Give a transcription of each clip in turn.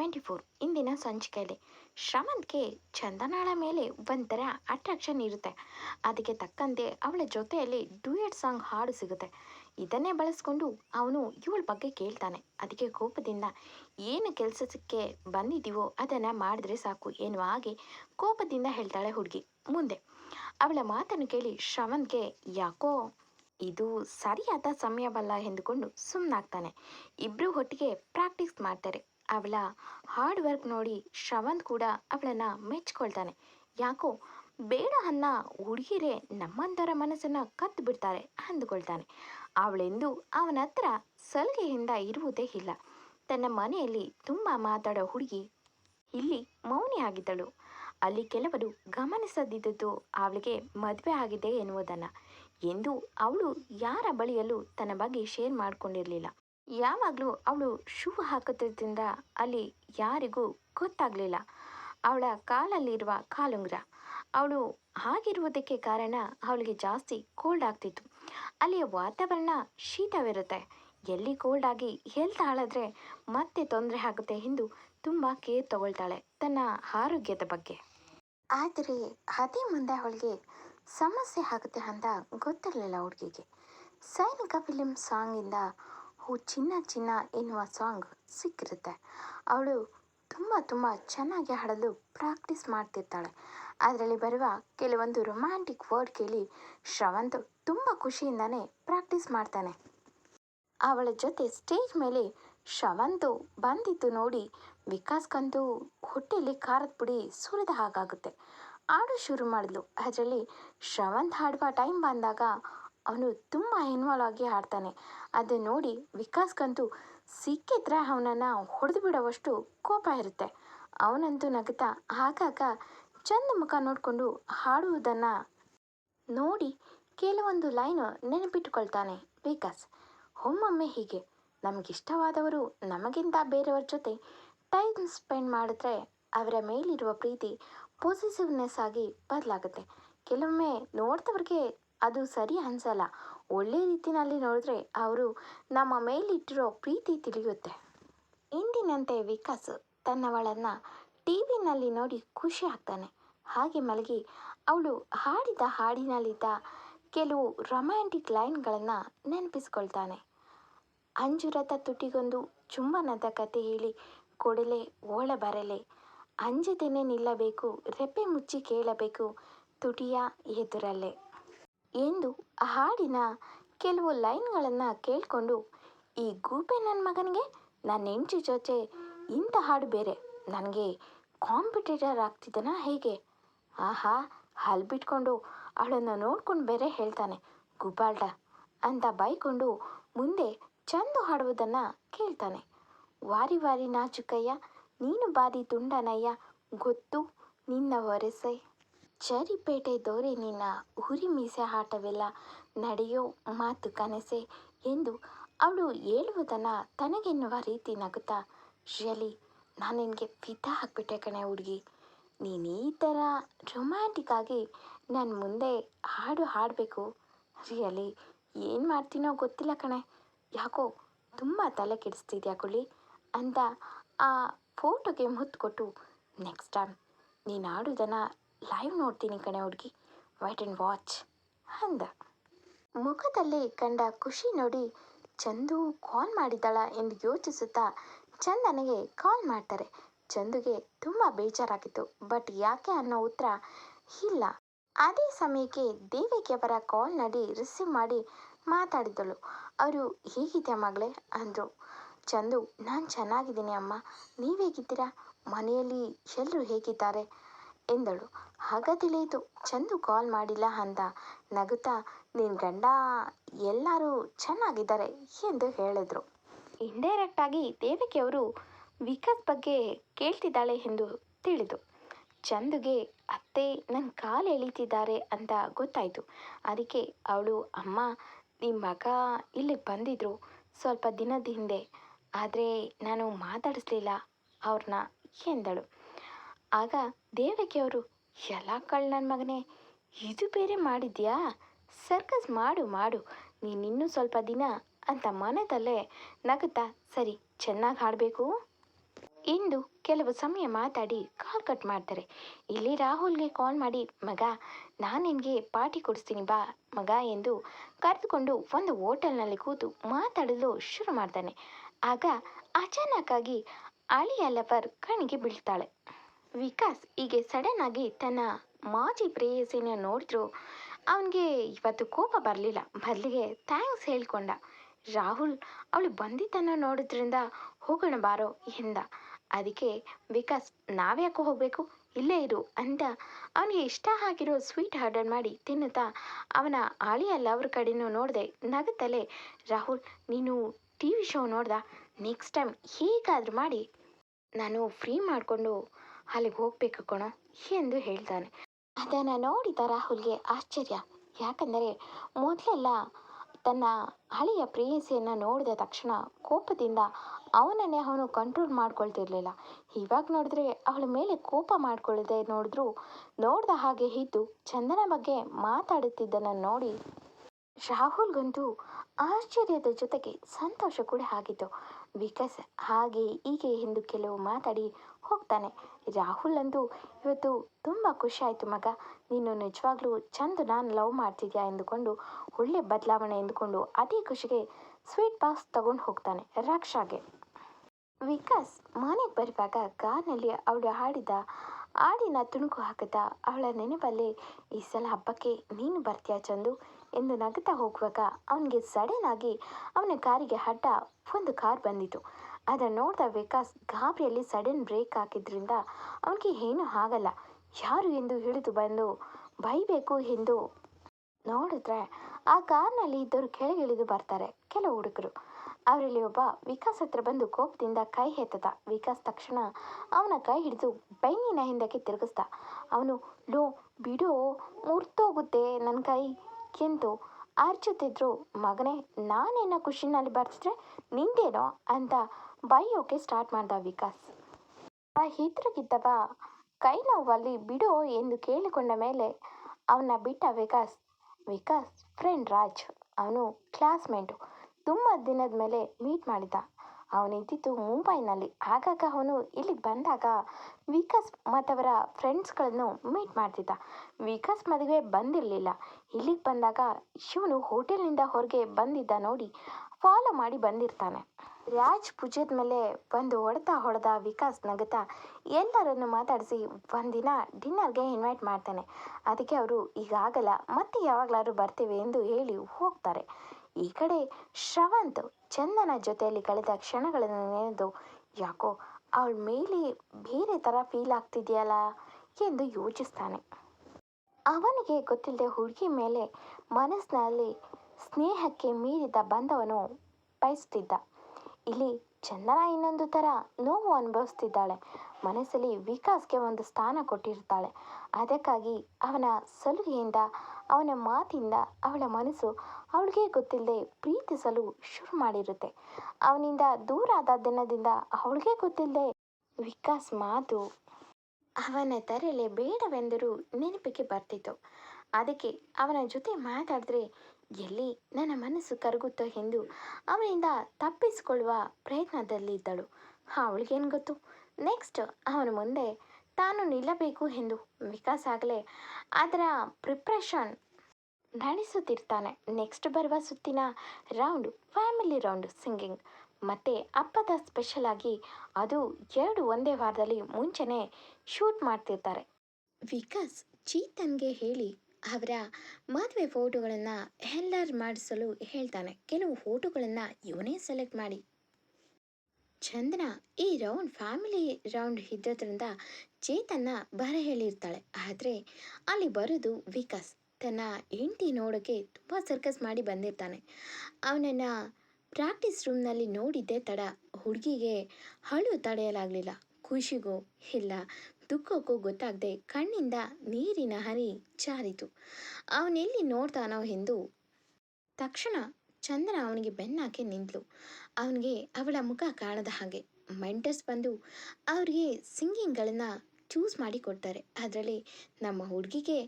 Twenty four ಇಂದಿನ ಸಂಚಿಕೆಯಲ್ಲಿ. ಶ್ರವಂತ್ಗೆ ಚಂದನಾಳ ಮೇಲೆ ಒಂಥರ ಅಟ್ರಾಕ್ಷನ್ ಇರುತ್ತೆ. ಅದಕ್ಕೆ ತಕ್ಕಂತೆ ಅವಳ ಜೊತೆಯಲ್ಲಿ ಡ್ಯೂಯೆಟ್ ಸಾಂಗ್ ಹಾಡು ಸಿಗುತ್ತೆ. ಇದನ್ನೇ ಬಳಸ್ಕೊಂಡು ಅವನು ಇವಳ ಬಗ್ಗೆ ಕೇಳ್ತಾನೆ. ಅದಕ್ಕೆ ಕೋಪದಿಂದ, ಏನು ಕೆಲಸಕ್ಕೆ ಬಂದಿದ್ದೀವೋ ಅದನ್ನು ಮಾಡಿದ್ರೆ ಸಾಕು ಎನ್ನುವ ಹಾಗೆ ಕೋಪದಿಂದ ಹೇಳ್ತಾಳೆ ಹುಡುಗಿ ಮುಂದೆ. ಅವಳ ಮಾತನ್ನು ಕೇಳಿ ಶ್ರವಂತ್ಗೆ ಯಾಕೋ ಇದು ಸರಿಯಾದ ಸಮಯವಲ್ಲ ಎಂದುಕೊಂಡು ಸುಮ್ಮನಾಗ್ತಾನೆ ಇಬ್ಬರು ಒಟ್ಟಿಗೆ ಪ್ರಾಕ್ಟೀಸ್ ಮಾಡ್ತಾರೆ. ಅವಳ ಹಾರ್ಡ್ ವರ್ಕ್ ನೋಡಿ ಶ್ರವಂತ್ ಕೂಡ ಅವಳನ್ನು ಮೆಚ್ಕೊಳ್ತಾನೆ. ಯಾಕೋ ಬೇಡ ಅನ್ನ ಹುಡುಗಿರೇ ನಮ್ಮಂಥರ ಮನಸ್ಸನ್ನು ಕತ್ತು ಬಿಡ್ತಾರೆ ಅಂದುಕೊಳ್ತಾನೆ. ಅವಳೆಂದು ಅವನ ಹತ್ರ ಸಲಿಗೆಯಿಂದ ಇರುವುದೇ ಇಲ್ಲ. ತನ್ನ ಮನೆಯಲ್ಲಿ ತುಂಬ ಮಾತಾಡೋ ಹುಡುಗಿ ಇಲ್ಲಿ ಮೌನಿಯಾಗಿದ್ದಳು ಅಲ್ಲಿ ಕೆಲವರು ಗಮನಿಸದಿದ್ದದ್ದು ಅವಳಿಗೆ ಮದುವೆ ಆಗಿದೆ ಎನ್ನುವುದನ್ನು. ಎಂದು ಅವಳು ಯಾರ ಬಳಿಯಲ್ಲೂ ತನ್ನ ಬಗ್ಗೆ ಶೇರ್ ಮಾಡಿಕೊಂಡಿರಲಿಲ್ಲ. ಯಾವಾಗಲೂ ಅವಳು ಶೂ ಹಾಕುತ್ತಿದ್ದರಿಂದ ಅಲ್ಲಿ ಯಾರಿಗೂ ಗೊತ್ತಾಗಲಿಲ್ಲ. ಅವಳ ಕಾಲಲ್ಲಿರುವ ಕಾಲುಂಗ್ರ. ಅವಳು ಹಾಗಿರುವುದಕ್ಕೆ ಕಾರಣ ಅವಳಿಗೆ ಜಾಸ್ತಿ ಕೋಲ್ಡ್ ಆಗ್ತಿತ್ತು. ಅಲ್ಲಿಯ ವಾತಾವರಣ ಶೀತವಿರುತ್ತೆ. ಎಲ್ಲಿ ಕೋಲ್ಡ್ ಆಗಿ ಹೆಲ್ತ್ ಹಾಳಾದರೆ ಮತ್ತೆ ತೊಂದರೆ ಆಗುತ್ತೆ ಎಂದು ತುಂಬ ಕೇರ್ ತಗೊಳ್ತಾಳೆ ತನ್ನ ಆರೋಗ್ಯದ ಬಗ್ಗೆ. ಆದರೆ ಅದೇ ಮುಂದೆ ಅವಳಿಗೆ ಸಮಸ್ಯೆ ಆಗುತ್ತೆ ಅಂತ ಗೊತ್ತಿರಲಿಲ್ಲ ಹುಡುಗಿಗೆ. ಸೈನಿಕ ಫಿಲಿಮ್ ಸಾಂಗಿಂದ ಹೋ ಚಿನ್ನ ಚಿನ್ನ ಎನ್ನುವ ಸಾಂಗ್ ಸಿಕ್ಕಿರುತ್ತೆ. ಅವಳು ತುಂಬ ತುಂಬ ಚೆನ್ನಾಗಿ ಹಾಡಲು ಪ್ರಾಕ್ಟೀಸ್ ಮಾಡ್ತಿರ್ತಾಳೆ. ಅದರಲ್ಲಿ ಬರುವ ಕೆಲವೊಂದು ರೊಮ್ಯಾಂಟಿಕ್ ವರ್ಡ್ ಕೇಳಿ ಶ್ರವಂತ್ ತುಂಬ ಖುಷಿಯಿಂದನೇ ಪ್ರಾಕ್ಟೀಸ್ ಮಾಡ್ತಾನೆ. ಅವಳ ಜೊತೆ ಸ್ಟೇಜ್ ಮೇಲೆ ಶ್ರವಂತು ಬಂದಿದ್ದು ನೋಡಿ ವಿಕಾಸ್ಗಂತೂ ಹೊಟ್ಟೆಯಲ್ಲಿ ಖಾರದ ಪುಡಿ ಸುರಿದ ಹಾಗಾಗುತ್ತೆ. ಹಾಡು ಶುರು ಮಾಡಿದ್ಲು. ಅದರಲ್ಲಿ ಶ್ರವಂತ್ ಹಾಡುವ ಟೈಮ್ ಬಂದಾಗ ಅವನು ತುಂಬ ಇನ್ವಾಲ್ವ್ ಆಗಿ ಹಾಡ್ತಾನೆ ಅದನ್ನು ನೋಡಿ ವಿಕಾಸ್ಗಂತೂ ಸಿಕ್ಕಿದ್ರೆ ಅವನನ್ನು ಹೊಡೆದು ಬಿಡುವಷ್ಟು ಕೋಪ ಇರುತ್ತೆ. ಅವನಂತೂ ನಗುತ್ತಾ ಆಗಾಗ ಚಂದ ಮುಖ ನೋಡಿಕೊಂಡು ಹಾಡುವುದನ್ನು ನೋಡಿ ಕೆಲವೊಂದು ಲೈನು ನೆನಪಿಟ್ಟುಕೊಳ್ತಾನೆ ವಿಕಾಸ್. ಒಮ್ಮೊಮ್ಮೆ ಹೀಗೆ. ನಮಗಿಷ್ಟವಾದವರು ನಮಗಿಂತ ಬೇರೆಯವ್ರ ಜೊತೆ ಟೈಮ್ ಸ್ಪೆಂಡ್ ಮಾಡಿದ್ರೆ ಅವರ ಮೇಲಿರುವ ಪ್ರೀತಿ ಪಾಸಿಟಿವ್ನೆಸ್ ಆಗಿ ಬದಲಾಗುತ್ತೆ. ಕೆಲವೊಮ್ಮೆ ನೋಡ್ದವ್ರಿಗೆ ಅದು ಸರಿ ಅನಿಸಲ್ಲ. ಒಳ್ಳೆ ರೀತಿಯಲ್ಲಿ ನೋಡಿದ್ರೆ ಅವರು ನಮ್ಮ ಮೇಲಿಟ್ಟಿರೋ ಪ್ರೀತಿ ತಿಳಿಯುತ್ತೆ. ಇಂದಿನಂತೆ ವಿಕಾಸ್ ತನ್ನವಳನ್ನು ಟಿ ವಿನಲ್ಲಿ ನೋಡಿ ಖುಷಿ ಆಗ್ತಾನೆ. ಹಾಗೆ ಮಲಗಿ ಅವಳು ಹಾಡಿದ ಹಾಡಿನಲ್ಲಿದ್ದ ಕೆಲವು ರೊಮ್ಯಾಂಟಿಕ್ ಲೈನ್ಗಳನ್ನು ನೆನಪಿಸ್ಕೊಳ್ತಾನೆ. ಅಂಜುರದ ತುಟಿಗೊಂದು ಚುಂಬನದ ಕತೆ ಹೇಳಿ, ಕೊಡಲೆ, ಓಳ ಬರಲೆ ಅಂಜದೇನೆ ನಿಲ್ಲಬೇಕು, ರೆಪ್ಪೆ ಮುಚ್ಚಿ ಕೇಳಬೇಕು, ತುಟಿಯ ಎದುರಲ್ಲೇ. ಎಂದು ಹಾಡಿನ ಕೆಲವು ಲೈನ್ಗಳನ್ನು ಕೇಳಿಕೊಂಡು, ಈ ಗೂಬೆ ನನ್ನ ಮಗನಿಗೆ ನನ್ನ ಹೆಂಡತಿ ಜೊತೆ ಇಂಥ ಹಾಡು ಬೇರೆ. ನನಗೆ ಕಾಂಪಿಟೇಟರ್ ಆಗ್ತಿದ್ದಾನ ಹೇಗೆ? ಆಹಾ, ಹಲ್ ಬಿಟ್ಕೊಂಡು ಅವಳನ್ನು ನೋಡ್ಕೊಂಡು ಬೇರೆ ಹೇಳ್ತಾನೆ ಗುಬಾಲ್ಡ ಅಂತ ಬೈಕೊಂಡು ಮುಂದೆ ಚಂದು ಹಾಡುವುದನ್ನು ಕೇಳ್ತಾನೆ. ವಾರಿ ವಾರಿ ನಾಚುಕಯ್ಯ ನೀನು ಬಾರಿ ತುಂಡನಯ್ಯ, ಗೊತ್ತು ನಿನ್ನ ಒರೆಸೆ ಚರಿಪೇಟೆ ದೋರೆ ನಿನ್ನ ಉರಿ ಮೀಸೆ ಆಟವೆಲ್ಲ ನಡೆಯೋ ಮಾತು ಕನಸೆ ಎಂದು ಅವಳು ಹೇಳುವುದನ್ನು ತನಗೆನ್ನುವ ರೀತಿ ನಗುತ್ತಾ ರಿಯಲಿ ನಾನು ನಿನಗೆ ಫಿದಾ ಹಾಕ್ಬಿಟ್ಟೆ ಕಣೆ ಹುಡುಗಿ. ನೀನು ಈ ಥರ ರೊಮ್ಯಾಂಟಿಕ್ ಆಗಿ ನನ್ನ ಮುಂದೆ ಹಾಡು ಹಾಡಬೇಕು. ರಿಯಲಿ ಏನು ಮಾಡ್ತೀನೋ ಗೊತ್ತಿಲ್ಲ ಕಣೆ. ಯಾಕೋ ತುಂಬ ತಲೆ ಕೆಡಿಸ್ತಿದ್ಯಾ ಕುಳಿ ಅಂತ ಆ ಫೋಟೋಗೆ ಮುತ್ತು ಕೊಟ್ಟು ನೆಕ್ಸ್ಟ್ ಟೈಮ್ ನೀನು ಆಡೋದನ್ನು ಲೈವ್ ನೋಡ್ತೀನಿ ಕಣೆ ಹುಡುಗಿ. ವೈಟ್ ಆ್ಯಂಡ್ ವಾಚ್ ಅಂದ. ಮುಖದಲ್ಲಿ ಕಂಡ ಖುಷಿ ನೋಡಿ ಚಂದು ಕಾಲ್ ಮಾಡಿದ್ದಾಳ ಎಂದು ಯೋಚಿಸುತ್ತಾ ಚಂದನಿಗೆ ಕಾಲ್ ಮಾಡ್ತಾರೆ. ಚಂದುಗೆ ತುಂಬ ಬೇಜಾರಾಗಿತ್ತು. ಬಟ್ ಯಾಕೆ ಅನ್ನೋ ಉತ್ತರ ಇಲ್ಲ. ಅದೇ ಸಮಯಕ್ಕೆ ದೇವಿಗೆ ಅವರ ಕಾಲ್ ನಡಿ ರಿಸೀವ್ ಮಾಡಿ ಮಾತಾಡಿದಳು. ಅವರು ಹೇಗಿದೆ ಮಗಳೇ? ಅಂದರು. ಚಂದು, ನಾನು ಚೆನ್ನಾಗಿದ್ದೀನಿ ಅಮ್ಮ. ನೀವು ಹೇಗಿದ್ದೀರಾ? ಮನೆಯಲ್ಲಿ ಎಲ್ಲರೂ ಹೇಗಿದ್ದಾರೆ? ಎಂದಳು. ಆಗ ತಿಳಿಯಿತು ಚಂದು ಕಾಲ್ ಮಾಡಿಲ್ಲ ಅಂತ ನಗುತ್ತಾ ನಿನ್ನ ಗಂಡ ಎಲ್ಲರೂ ಚೆನ್ನಾಗಿದ್ದಾರೆ ಎಂದು ಹೇಳಿದರು. ಇಂಡೈರೆಕ್ಟಾಗಿ ದೇವಕಿಯವರು ವಿಕಾಸ್ ಬಗ್ಗೆ ಕೇಳ್ತಿದ್ದಾಳೆ ಎಂದು ತಿಳಿದು, ಚಂದುಗೆ ಅತ್ತೆ ನನ್ನ ಕಾಲು ಎಳೀತಿದ್ದಾರೆ ಅಂತ ಗೊತ್ತಾಯಿತು. ಅದಕ್ಕೆ ಅವಳು, ಅಮ್ಮ ನಿಮ್ಮ ಮಗ ಇಲ್ಲಿ ಬಂದಿದ್ರು ಸ್ವಲ್ಪ ದಿನದ ಹಿಂದೆ. ಆದರೆ ನಾನು ಮಾತಾಡಿಸ್ಲಿಲ್ಲ ಅವ್ರನ್ನ ಎಂದಳು. ಆಗ ದೇವಕಿಯವರು ಎಲ್ಲ ಕಳ್ ನನ್ನ ಮಗನೇ, ಇದು ಬೇರೆ ಮಾಡಿದ್ಯಾ? ಸರ್ಕಸ್ ಮಾಡು ಮಾಡು. ನೀನಿನ್ನೂ ಸ್ವಲ್ಪ ದಿನ ಅಂತ ಮನದಲ್ಲೇ ನಗುತ್ತಾ, ಸರಿ, ಚೆನ್ನಾಗಿ ಹಾಡಬೇಕು? ಇಂದು ಕೆಲವು ಸಮಯ ಮಾತಾಡಿ ಕಾಲ್ ಕಟ್ ಮಾಡ್ತಾರೆ. ಇಲ್ಲಿ ರಾಹುಲ್ಗೆ ಕಾಲ್ ಮಾಡಿ, ಮಗ, ನಾನು ನಿನಗೆ ಪಾರ್ಟಿ ಕೊಡಿಸ್ತೀನಿ ಬಾ, ಮಗ, ಎಂದು ಕರೆದುಕೊಂಡು ಒಂದು ಹೋಟೆಲ್ನಲ್ಲಿ ಕೂತು ಮಾತಾಡಲು ಶುರು ಮಾಡ್ತಾನೆ. ಆಗ ಅಚಾನಕ್ಕಾಗಿ ಅಳಿಯ ಲವರ್ ಕಣ್ಣಿಗೆ ಬೀಳ್ತಾಳೆ. ವಿಕಾಸ್ ಹೀಗೆ ಸಡನ್ ಆಗಿ ತನ್ನ ಮಾಜಿ ಪ್ರೇಯಸಿನ ನೋಡಿದ್ರು. ಅವನಿಗೆ ಇವತ್ತು ಕೋಪ ಬರಲಿಲ್ಲ. ಬದಲಿಗೆ ಥ್ಯಾಂಕ್ಸ್ ಹೇಳ್ಕೊಂಡ. ರಾಹುಲ್, ಅವಳು ಬಂದಿದ್ದನ್ನು ನೋಡಿದ್ರಿಂದ ಹೋಗೋಣ ಬಾರೋ ಎಂದ. ಅದಕ್ಕೆ ವಿಕಾಸ್ ನಾವ್ಯಾಕೋ ಹೋಗಬೇಕು? ಇಲ್ಲೇ ಇರು ಅಂತ ಅವನಿಗೆ ಇಷ್ಟ ಆಗಿರೋ ಸ್ವೀಟ್ ಆರ್ಡರ್ ಮಾಡಿ ತಿನ್ನುತ್ತಾ ಅವನ ಆಳಿಯ ಲವ್ರ ಕಡೆನೂ ನೋಡಿದೆ. ನಗುತ್ತಲೇ, ರಾಹುಲ್, ನೀನು ಟಿ ವಿ ಶೋ ನೋಡ್ದ? ನೆಕ್ಸ್ಟ್ ಟೈಮ್ ಹೀಗಾದ್ರೂ ಮಾಡಿ. ನಾನು ಫ್ರೀ ಮಾಡಿಕೊಂಡು ಅಲ್ಲಿಗೆ ಹೋಗ್ಬೇಕು ಕಣೋ ಎಂದು ಹೇಳ್ತಾನೆ. ಅದನ್ನು ನೋಡಿದ ರಾಹುಲ್ಗೆ ಆಶ್ಚರ್ಯ. ಯಾಕಂದರೆ ಮೊದಲೆಲ್ಲ ತನ್ನ ಹಳೆಯ ಪ್ರೇಯಸಿಯನ್ನು ನೋಡಿದ ತಕ್ಷಣ ಕೋಪದಿಂದ ಅವನನ್ನೇ ಅವನು ಕಂಟ್ರೋಲ್ ಮಾಡ್ಕೊಳ್ತಿರ್ಲಿಲ್ಲ. ಇವಾಗ ನೋಡಿದ್ರೆ ಅವಳ ಮೇಲೆ ಕೋಪ ಮಾಡ್ಕೊಳ್ಳದೆ ನೋಡಿದ್ರು ನೋಡಿದ ಹಾಗೆ ಇದ್ದು ಚಂದನ ಬಗ್ಗೆ ಮಾತಾಡುತ್ತಿದ್ದನ್ನು ನೋಡಿ ರಾಹುಲ್ಗಂತೂ ಆಶ್ಚರ್ಯದ ಜೊತೆಗೆ ಸಂತೋಷ ಕೂಡ ಆಗಿತ್ತು. ವಿಕಾಸ್ ಹಾಗೆ ಹೀಗೆ ಎಂದು ಕೆಲವು ಮಾತಾಡಿ ಹೋಗ್ತಾನೆ. ರಾಹುಲ್ ಅಂದು, ಇವತ್ತು ತುಂಬ ಖುಷಿ ಆಯಿತು ಮಗ. ನೀನು ನಿಜವಾಗ್ಲೂ ಚಂದ ನಾನು ಲವ್ ಮಾಡ್ತಿದ್ಯಾ? ಎಂದುಕೊಂಡು ಒಳ್ಳೆ ಬದಲಾವಣೆ ಎಂದುಕೊಂಡು ಅದೇ ಖುಷಿಗೆ ಸ್ವೀಟ್ ಬಾಕ್ಸ್ ತಗೊಂಡು ಹೋಗ್ತಾನೆ ರಕ್ಷಾಗೆ. ವಿಕಾಸ್ ಮನೆಗೆ ಬರುವಾಗ ಕಾರ್ನಲ್ಲಿ ಅವಳು ಹಾಡಿದ ಹಾಡಿನ ತುಣುಕು ಹಾಕುತ್ತಾ ಅವಳ ನೆನಪಲ್ಲಿ, ಈ ಸಲ ಹಬ್ಬಕ್ಕೆ ನೀನು ಬರ್ತೀಯಾ ಚಂದು? ಎಂದು ನಗುತ್ತಾ ಹೋಗುವಾಗ ಅವನಿಗೆ ಸಡನ್ ಆಗಿ ಅವನ ಕಾರಿಗೆ ಅಡ್ಡ ಒಂದು ಕಾರ್ ಬಂದಿತು. ಅದನ್ನು ನೋಡಿದ ವಿಕಾಸ್ ಗಾಬರಿಯಲ್ಲಿ ಸಡನ್ ಬ್ರೇಕ್ ಹಾಕಿದ್ರಿಂದ ಅವನಿಗೆ ಏನೂ ಆಗಲ್ಲ. ಯಾರು ಎಂದು ಹಿಡಿದು ಬಂದು ಬೈಬೇಕು ಎಂದು ನೋಡಿದ್ರೆ ಆ ಕಾರ್ನಲ್ಲಿ ಇದ್ದವರು ಕೆಳಗಿಳಿದು ಬರ್ತಾರೆ, ಕೆಲವು ಹುಡುಗರು. ಅವರಲ್ಲಿ ಒಬ್ಬ ವಿಕಾಸ್ ಹತ್ರ ಬಂದು ಕೋಪದಿಂದ ಕೈ ಎತ್ತದ. ವಿಕಾಸ್ ತಕ್ಷಣ ಅವನ ಕೈ ಹಿಡಿದು ಬೆನ್ನಿನ ಹಿಂದಕ್ಕೆ ತಿರುಗಿಸ್ದ. ಅವನು, ಲೋ, ಬಿಡೋ ಮುರ್ತೋಗುತ್ತೆ ನನ್ನ ಕೈ. ಎಂದು ಅರ್ಚುತ್ತಿದ್ರು ಮಗನೇ, ನಾನೇನೋ ಖುಷಿನಲ್ಲಿ ಬರ್ತಿದ್ರೆ ನಿಂದೇನೋ ಅಂತ ಬೈಯೋಕೆ ಸ್ಟಾರ್ಟ್ ಮಾಡ್ದ ವಿಕಾಸ್. ಆ ಹಿತ್ರಗಿದ್ದವ ಕೈ ನೋವಲ್ಲಿ ಬಿಡೋ ಎಂದು ಕೇಳಿಕೊಂಡ ಮೇಲೆ ಅವನ ಬಿಟ್ಟ ವಿಕಾಸ್ ವಿಕಾಸ್ ಫ್ರೆಂಡ್ ರಾಜ್, ಅವನು ಕ್ಲಾಸ್ಮೇಟು ತುಂಬ ದಿನದ ಮೇಲೆ ಮೀಟ್ ಮಾಡಿದ್ದ. ಅವನಿದ್ದಿದ್ದು ಮುಂಬೈನಲ್ಲಿ. ಆಗಾಗ ಅವನು ಇಲ್ಲಿಗೆ ಬಂದಾಗ ವಿಕಾಸ್ ಮತ್ತವರ ಫ್ರೆಂಡ್ಸ್ಗಳನ್ನು ಮೀಟ್ ಮಾಡ್ತಿದ್ದ. ವಿಕಾಸ್ ಮದುವೆ ಬಂದಿರಲಿಲ್ಲ. ಇಲ್ಲಿಗೆ ಬಂದಾಗ ಶಿವನು ಹೋಟೆಲ್ನಿಂದ ಹೊರಗೆ ಬಂದಿದ್ದ ನೋಡಿ ಫಾಲೋ ಮಾಡಿ ಬಂದಿರ್ತಾನೆ. ರಾಜ್ ಭುಜದ ಮೇಲೆ ಒಂದು ಹೊಡೆತ ಹೊಡೆದ ವಿಕಾಸ್ ನಗುತ್ತಾ ಎಲ್ಲರನ್ನು ಮಾತಾಡಿಸಿ ಒಂದಿನ ಡಿನ್ನರ್ಗೆ ಇನ್ವೈಟ್ ಮಾಡ್ತಾನೆ. ಅದಕ್ಕೆ ಅವರು, ಈಗಾಗಲ್ಲ, ಮತ್ತೆ ಯಾವಾಗಲಾದ್ರೂ ಬರ್ತೀವಿ ಎಂದು ಹೇಳಿ ಹೋಗ್ತಾರೆ. ಈ ಕಡೆ ಶ್ರವಂತ್ ಚಂದನ ಜೊತೆಯಲ್ಲಿ ಕಳೆದ ಕ್ಷಣಗಳನ್ನು ನೆನೆದು, ಯಾಕೋ ಅವಳ ಮೇಲೆ ಬೇರೆ ಥರ ಫೀಲ್ ಆಗ್ತಿದೆಯಲ್ಲ? ಎಂದು ಯೋಚಿಸ್ತಾನೆ. ಅವನಿಗೆ ಗೊತ್ತಿಲ್ಲದೆ ಹುಡುಗಿ ಮೇಲೆ ಮನಸ್ಸಿನಲ್ಲಿ ಸ್ನೇಹಕ್ಕೆ ಮೀರಿದ ಬಂಧವನ್ನು ಬಯಸ್ತಿದ್ದ ಇಲ್ಲಿ ಚಂದನ ಇನ್ನೊಂದು ಥರ ನೋವು ಅನುಭವಿಸ್ತಿದ್ದಾಳೆ. ಮನಸ್ಸಲ್ಲಿ ವಿಕಾಸ್ಗೆ ಒಂದು ಸ್ಥಾನ ಕೊಟ್ಟಿರ್ತಾಳೆ. ಅದಕ್ಕಾಗಿ ಅವನ ಸಲುಗೆಯಿಂದ ಅವನ ಮಾತಿಂದ ಅವಳ ಮನಸ್ಸು ಅವಳಿಗೆ ಗೊತ್ತಿಲ್ಲದೆ ಪ್ರೀತಿಸಲು ಶುರು ಮಾಡಿರುತ್ತೆ. ಅವನಿಂದ ದೂರ ಆದ ದಿನದಿಂದ ಅವಳಿಗೆ ಗೊತ್ತಿಲ್ಲದೆ ವಿಕಾಸ್ ಮಾತು ಅವನ ತರಲೆ ಬೇಡವೆಂದರೂ ನೆನಪಿಗೆ ಬರ್ತಿತ್ತು. ಅದಕ್ಕೆ ಅವನ ಜೊತೆ ಮಾತಾಡಿದ್ರೆ, ಎಲ್ಲಿ ನನ್ನ ಮನಸ್ಸು ಕರಗುತ್ತೋ ಎಂದು ಅವನಿಂದ ತಪ್ಪಿಸಿಕೊಳ್ಳುವ ಪ್ರಯತ್ನದಲ್ಲಿದ್ದಳು. ಅವಳಿಗೇನು ಗೊತ್ತು? ನೆಕ್ಸ್ಟ್ ಅವನ ಮುಂದೆ ತಾನು ನಿಲ್ಲಬೇಕು ಎಂದು ವಿಕಾಸ್ ಆಗಲೇ ಅದರ ಪ್ರಿಪ್ರೇಷನ್ ನಡೆಸುತ್ತಿರ್ತಾನೆ. ನೆಕ್ಸ್ಟ್ ಬರುವ ಸುತ್ತಿನ ರೌಂಡ್ ಫ್ಯಾಮಿಲಿ ರೌಂಡ್ ಸಿಂಗಿಂಗ್ ಮತ್ತು ಹಬ್ಬದ ಸ್ಪೆಷಲ್ ಆಗಿ ಅದು ಎರಡು ಒಂದೇ ವಾರದಲ್ಲಿ ಮುಂಚೆನೇ ಶೂಟ್ ಮಾಡ್ತಿರ್ತಾರೆ. ವಿಕಾಸ್ ಚೀತನ್ಗೆ ಹೇಳಿ ಅವರ ಮದುವೆ ಫೋಟೋಗಳನ್ನು ಎಲ್ಲರ್ ಮಾಡಿಸಲು ಹೇಳ್ತಾನೆ. ಕೆಲವು ಫೋಟೋಗಳನ್ನು ಇವನೇ ಸೆಲೆಕ್ಟ್ ಮಾಡಿ ಚಂದನ ಈ ರೌಂಡ್ ಫ್ಯಾಮಿಲಿ ರೌಂಡ್ ಇದ್ದದ್ರಿಂದ ಚೇತನ್ನ ಬರ ಹೇಳಿರ್ತಾಳೆ ಆದರೆ ಅಲ್ಲಿ ಬರೋದು ವಿಕಾಸ್. ತನ್ನ ಹೆಂಡತಿ ನೋಡೋಕ್ಕೆ ತುಂಬ ಸರ್ಕಸ್ ಮಾಡಿ ಬಂದಿರ್ತಾನೆ. ಅವನನ್ನು ಪ್ರಾಕ್ಟೀಸ್ ರೂಮ್ನಲ್ಲಿ ನೋಡಿದ್ದೆ ತಡ ಹುಡುಗಿಗೆ ಹಳು ತಡೆಯಲಾಗಲಿಲ್ಲ. ಖುಷಿಗೂ ಇಲ್ಲ, ದುಃಖಕ್ಕೂ ಗೊತ್ತಾಗದೆ ಕಣ್ಣಿಂದ ನೀರಿನ ಹನಿ ಜಾರಿತು. ಅವನೆಲ್ಲಿ ನೋಡ್ತಾನೋ ಎಂದು ತಕ್ಷಣ ಚಂದನ ಅವನಿಗೆ ಬೆನ್ನಾಕೆ ನಿಂತಳು ಅವನಿಗೆ ಅವಳ ಮುಖ ಕಾಣದ ಹಾಗೆ. ಮೆಂಟರ್ಸ್ ಬಂದು ಅವರಿಗೆ ಸಿಂಗಿಂಗ್ಗಳನ್ನು ಚೂಸ್ ಮಾಡಿ ಕೊಡ್ತಾರೆ. ಅದರಲ್ಲಿ ನಮ್ಮ ಹುಡುಗಿಗೆ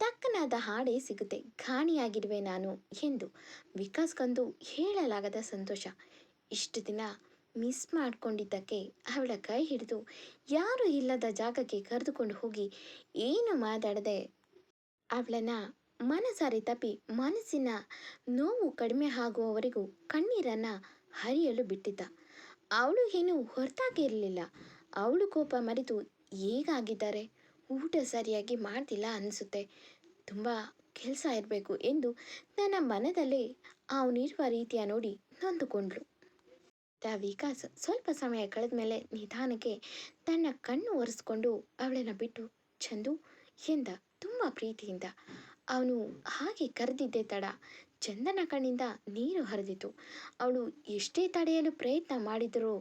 ತಕ್ಕನಾದ ಹಾಡೇ ಸಿಗುತ್ತೆ. ಘಾಣಿಯಾಗಿರುವೆ ನಾನು ಎಂದು ವಿಕಾಸ್ಗಂದು ಹೇಳಲಾಗದ ಸಂತೋಷ. ಇಷ್ಟು ದಿನ ಮಿಸ್ ಮಾಡಿಕೊಂಡಿದ್ದಕ್ಕೆ ಅವಳ ಕೈ ಹಿಡಿದು ಯಾರೂ ಇಲ್ಲದ ಜಾಗಕ್ಕೆ ಕರೆದುಕೊಂಡು ಹೋಗಿ ಏನು ಮಾತಾಡದೆ ಅವಳನ್ನು ಮನಸಾರಿ ತಪ್ಪಿ ಮನಸ್ಸಿನ ನೋವು ಕಡಿಮೆ ಆಗುವವರೆಗೂ ಕಣ್ಣೀರನ್ನು ಹರಿಯಲು ಬಿಟ್ಟಿದ್ದ. ಅವಳು ಏನು ಹೊರತಾಗಿರಲಿಲ್ಲ ಅವಳು ಕೋಪ ಮರೆತು ಹೇಗಾಗಿದ್ದಾರೆ? ಊಟ ಸರಿಯಾಗಿ ಮಾಡ್ತಿಲ್ಲ ಅನಿಸುತ್ತೆ. ತುಂಬ ಕೆಲಸ ಇರಬೇಕು ಎಂದು ನನ್ನ ಮನದಲ್ಲೇ ಅವನಿರುವ ರೀತಿಯ ನೋಡಿ ನೊಂದುಕೊಂಡ್ಳು ವಿಕಾಸ್ ಸ್ವಲ್ಪ ಸಮಯ ಕಳೆದ ಮೇಲೆ ನಿಧಾನಕ್ಕೆ ತನ್ನ ಕಣ್ಣು ಒರೆಸ್ಕೊಂಡು ಅವಳನ್ನು ಬಿಟ್ಟು, ಚಂದು, ಎಂದ ತುಂಬ ಪ್ರೀತಿಯಿಂದ. ಅವನು ಹಾಗೆ ಕರೆದಿದ್ದೆ ತಡ. ಚಂದನ ಕಣ್ಣಿಂದ ನೀರು ಹರಿದಿತು. ಅವಳು ಎಷ್ಟೇ ತಡೆಯಲು ಪ್ರಯತ್ನ ಮಾಡಿದರೂ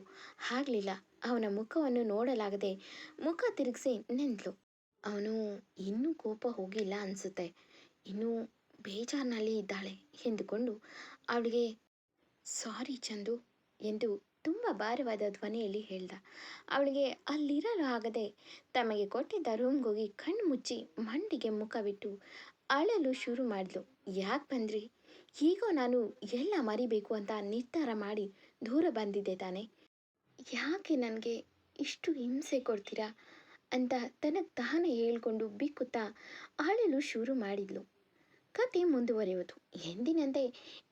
ಆಗಲಿಲ್ಲ. ಅವನ ಮುಖವನ್ನು ನೋಡಲಾಗದೆ ಮುಖ ತಿರುಗಿಸಿ ನಿಂತಳು. ಅವನು ಇನ್ನೂ ಕೋಪ ಹೋಗಿಲ್ಲ ಅನಿಸುತ್ತೆ. ಇನ್ನೂ ಬೇಜಾರಿನಲ್ಲಿ ಇದ್ದಾಳೆ ಎಂದುಕೊಂಡು ಅವಳಿಗೆ, ಸಾರಿ ಚಂದು ಎಂದು ತುಂಬ ಭಾರವಾದ ಧ್ವನಿಯಲ್ಲಿ ಹೇಳ್ದ. ಅವಳಿಗೆ, ಅಲ್ಲಿರಲು ಆಗದೆ ತಮಗೆ ಕೊಟ್ಟಿದ್ದ ರೂಮ್ಗೋಗಿ ಕಣ್ಣು ಮುಚ್ಚಿ ಮಂಡಿಗೆ ಮುಖವಿಟ್ಟು ಅಳಲು ಶುರು ಮಾಡಿದ್ಲು ಯಾಕೆ ಬಂದ್ರಿ? ಹೀಗೋ ನಾನು ಎಲ್ಲ ಮರಿಬೇಕು ಅಂತ ನಿರ್ಧಾರ ಮಾಡಿ ದೂರ ಬಂದಿದ್ದೆ ತಾನೆ. ಯಾಕೆ ನನಗೆ ಇಷ್ಟು ಹಿಂಸೆ ಕೊಡ್ತೀರಾ? ಅಂತ ತನಗೆ ತಾನೇ ಹೇಳ್ಕೊಂಡು ಬಿಕ್ಕುತ್ತಾ ಅಳಲು ಶುರು ಮಾಡಿದ್ಲು. ಕತೆ ಮುಂದುವರಿಯುವುದು. ಎಂದಿನಂತೆ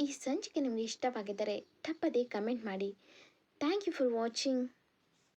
ಈ ಸಂಚಿಕೆ ನಿಮಗೆ ಇಷ್ಟವಾಗಿದ್ದರೆ ತಪ್ಪದೇ ಕಮೆಂಟ್ ಮಾಡಿ. Thank you for watching.